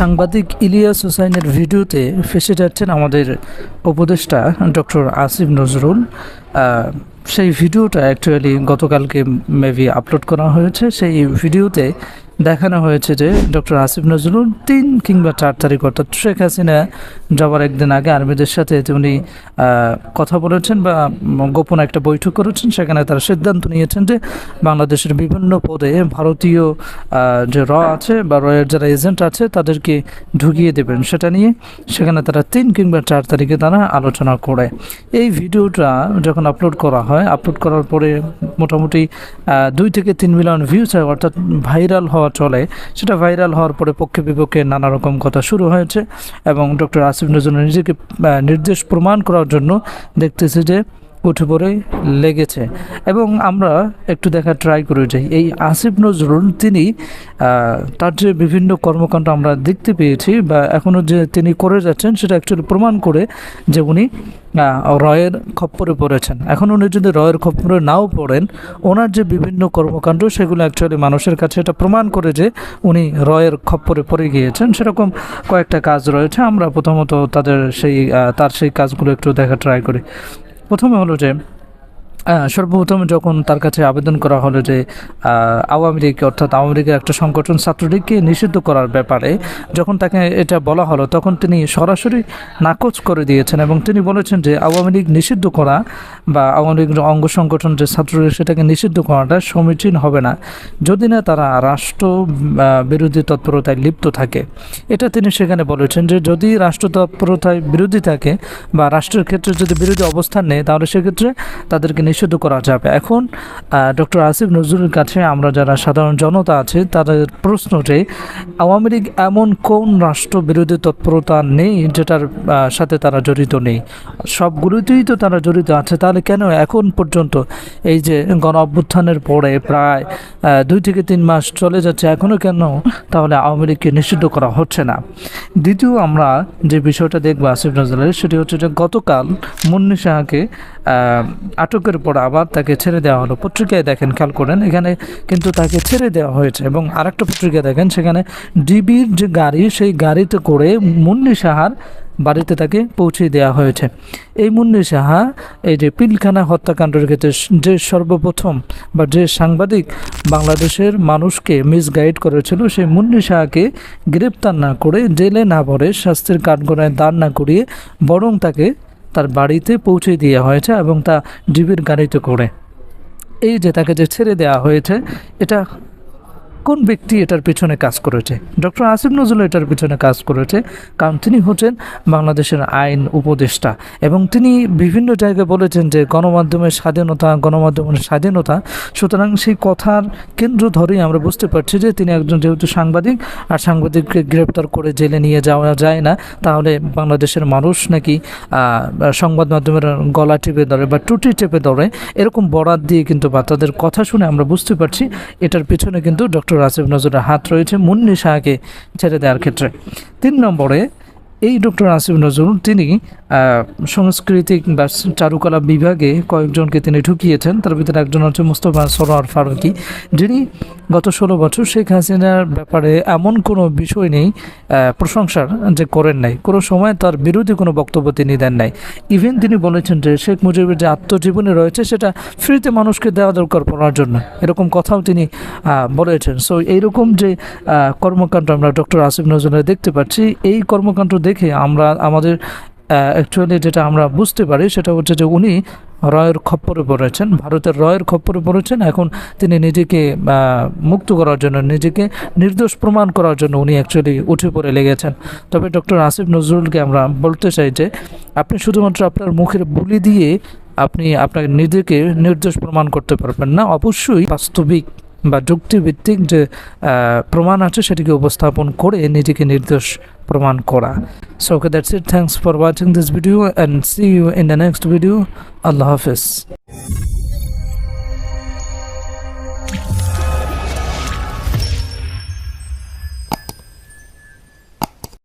সাংবাদিক ইলিয়াস হুসাইনের ভিডিওতে ফেসে যাচ্ছেন আমাদের উপদেষ্টা ডক্টর আসিফ নজরুল। সেই ভিডিওটা অ্যাকচুয়ালি গতকালকে মেবি আপলোড করা হয়েছে। সেই ভিডিওতে দেখানো হয়েছে যে ডক্টর আসিফ নজরুল তিন কিংবা চার তারিখ অর্থাৎ শেখ হাসিনা যাওয়ার একদিন আগে আর্মিদের সাথে উনি কথা বলেছেন বা গোপন একটা বৈঠক করেছেন, সেখানে তারা সিদ্ধান্ত নিয়েছেন যে বাংলাদেশের বিভিন্ন পদে ভারতীয় যে র আছে বা রয়ের যারা এজেন্ট আছে তাদেরকে ঢুকিয়ে দেবেন। সেটা নিয়ে সেখানে তারা তিন কিংবা চার তারিখে তারা আলোচনা করে। এই ভিডিওটা যখন আপলোড করা হয়, আপলোড করার পরে মোটামুটি দুই থেকে তিন মিলিয়ন ভিউজ হয়, অর্থাৎ ভাইরাল হওয়া চলে, সেটা ভাইরাল হওয়ার পরে পক্ষে বিপক্ষে নানা রকম কথা শুরু হয়েছে এবং ডক্টর আসিফ নজরুল নিজেকে নির্দেশ প্রমাণ করার জন্য দেখতেছে যে উঠে পড়ে লেগেছে। এবং আমরা একটু দেখা ট্রাই করে যাই। এই আসিফ নজরুল, তিনি তার যে বিভিন্ন কর্মকাণ্ড আমরা দেখতে পেয়েছি বা এখনও যে তিনি করে যাচ্ছেন, সেটা অ্যাকচুয়ালি প্রমাণ করে যে উনি রয়ের খপ্পরে পড়েছেন। এখন উনি যদি রয়ের খপ্পরে নাও পড়েন, ওনার যে বিভিন্ন কর্মকাণ্ড, সেগুলো অ্যাকচুয়ালি মানুষের কাছে এটা প্রমাণ করে যে উনি রয়ের খপ্পরে পড়ে গিয়েছেন। সেরকম কয়েকটা কাজ রয়েছে। আমরা প্রথমত তাদের সেই তার সেই কাজগুলো একটু দেখা ট্রাই করি। প্রথমে হলো যে সর্বপ্রথম যখন তার কাছে আবেদন করা হলো যে আওয়ামী লীগ, অর্থাৎ আওয়ামী লীগের একটা সংগঠন ছাত্রলীগকে নিষিদ্ধ করার ব্যাপারে যখন তাকে এটা বলা হলো, তখন তিনি সরাসরি নাকচ করে দিয়েছেন এবং তিনি বলেছেন যে, আওয়ামী লীগ নিষিদ্ধ করা বা আওয়ামী লীগের অঙ্গ সংগঠন যে ছাত্রলীগ, সেটাকে নিষিদ্ধ করাটা সমীচীন হবে না। যদি না তারা রাষ্ট্র বিরোধী তৎপরতায় লিপ্ত থাকে। এটা তিনি সেখানে বলেছেন যে, যদি রাষ্ট্র তৎপরতায় বিরোধী থাকে বা রাষ্ট্রের ক্ষেত্রে যদি বিরোধী অবস্থান নেয়, তাহলে সেক্ষেত্রে তাদেরকে নিষিদ্ধ করা যাবে। এখন ডক্টর আসিফ নজরুলের কাছে আমরা যারা সাধারণ জনতা আছে, তাদের প্রশ্ন যে, আওয়ামী লীগ এমন কোন রাষ্ট্র বিরোধী তৎপরতা নেই যেটার সাথে তারা জড়িত নেই? সবগুলোতেই তো তারা জড়িত আছে। তাহলে কেন এখন পর্যন্ত এই যে গণ অভ্যুত্থানের পরে প্রায় দুই থেকে তিন মাস চলে যাচ্ছে এখনও কেন তাহলে আওয়ামী লীগকে নিষিদ্ধ করা হচ্ছে না? দ্বিতীয় আমরা যে বিষয়টা দেখব আসিফ নজরুলের, সেটি হচ্ছে যে গতকাল মুন্নি শাহকে আটকের পর আবার তাকে ছেড়ে দেওয়া হলো। পত্রিকায় দেখেন, খেয়াল করেন, এখানে কিন্তু তাকে ছেড়ে দেওয়া হয়েছে এবং আরেকটা পত্রিকা দেখেন, সেখানে ডিবির যে গাড়ি, সেই গাড়িতে করে মুন্নি সাহার বাড়িতে তাকে পৌঁছে দেওয়া হয়েছে। এই মুন্নি সাহা, এই যে পিলখানা হত্যাকাণ্ডের ক্ষেত্রে যে সর্বপ্রথম বা যে সাংবাদিক বাংলাদেশের মানুষকে মিসগাইড করেছিল, সেই মুন্নি সাহাকে গ্রেপ্তার না করে জেলে না ভরে শাস্তির কাঠগড়ায় দাঁড় না করিয়ে বরং তাকে তার বাড়িতে পৌঁছে দেওয়া হয়েছে এবং তা ডিবির গাড়িতে করে। এই যে তাকে যে ছেড়ে দেওয়া হয়েছে, এটা কোন ব্যক্তি এটার পিছনে কাজ করেছে? ডক্টর আসিফ নজরুল এটার পিছনে কাজ করেছে, কারণ তিনি হচ্ছেন বাংলাদেশের আইন উপদেষ্টা এবং তিনি বিভিন্ন জায়গায় বলেছেন যে গণমাধ্যমের স্বাধীনতা গণমাধ্যমের স্বাধীনতা, সুতরাং সেই কথার কেন্দ্র ধরেই আমরা বুঝতে পারছি যে তিনি একজন যেহেতু সাংবাদিক, আর সাংবাদিককে গ্রেপ্তার করে জেলে নিয়ে যাওয়া যায় না, তাহলে বাংলাদেশের মানুষ নাকি সংবাদ মাধ্যমের গলা টিপে ধরে বা টুটি চেপে ধরে, এরকম বরাত দিয়ে কিন্তু বা তাদের কথা শুনে আমরা বুঝতে পারছি, এটার পিছনে কিন্তু ডক্টর আসিফ নজরের হাত রয়েছে মুন্নি শাহকে ছেড়ে দেওয়ার ক্ষেত্রে। তিন নম্বরে এই ডক্টর আসিফ নজরুল, তিনি সাংস্কৃতিক বা চারুকলা বিভাগে কয়েকজনকে তিনি ঢুকিয়েছেন। তার ভিতরে একজন হচ্ছে মুস্তফা সরোয়ার ফারুকি, যিনি গত ষোলো বছর শেখ হাসিনার ব্যাপারে এমন কোনো বিষয় নেই প্রশংসার যে করেন নাই। কোনো সময় তার বিরোধী কোনো বক্তব্য তিনি দেন নাই। ইভেন তিনি বলেছেন যে শেখ মুজিবের যে আত্মজীবনী রয়েছে, সেটা ফ্রিতে মানুষকে দেওয়া দরকার পড়ার জন্য। এরকম কথাও তিনি বলেছেন। সো এইরকম যে কর্মকাণ্ড আমরা ডক্টর আসিফ নজরুলের দেখতে পাচ্ছি, এই কর্মকাণ্ড দেখে আমরা, আমাদের অ্যাকচুয়ালি যেটা আমরা বুঝতে পারি সেটা হচ্ছে যে উনি রয়ের খপ্পরে পড়েছেন, ভারতের রয়ের খপ্পরে পড়েছেন। এখন তিনি নিজেকে মুক্ত করার জন্য, নিজেকে নির্দোষ প্রমাণ করার জন্য উনি অ্যাকচুয়ালি উঠে পড়ে লেগেছেন। তবে ডক্টর আসিফ নজরুলকে আমরা বলতে চাই যে, আপনি শুধুমাত্র আপনার মুখের বুলি দিয়ে আপনি আপনার নিজেকে নির্দোষ প্রমাণ করতে পারবেন না, অবশ্যই বাস্তবিক বা যুক্তিভিত্তিক যে প্রমাণ আছে সেটিকে উপস্থাপন করে নিজেকে নির্দোষ প্রমাণ করা। So okay that's it thanks for watching this video and see you in the next video Allah Hafiz.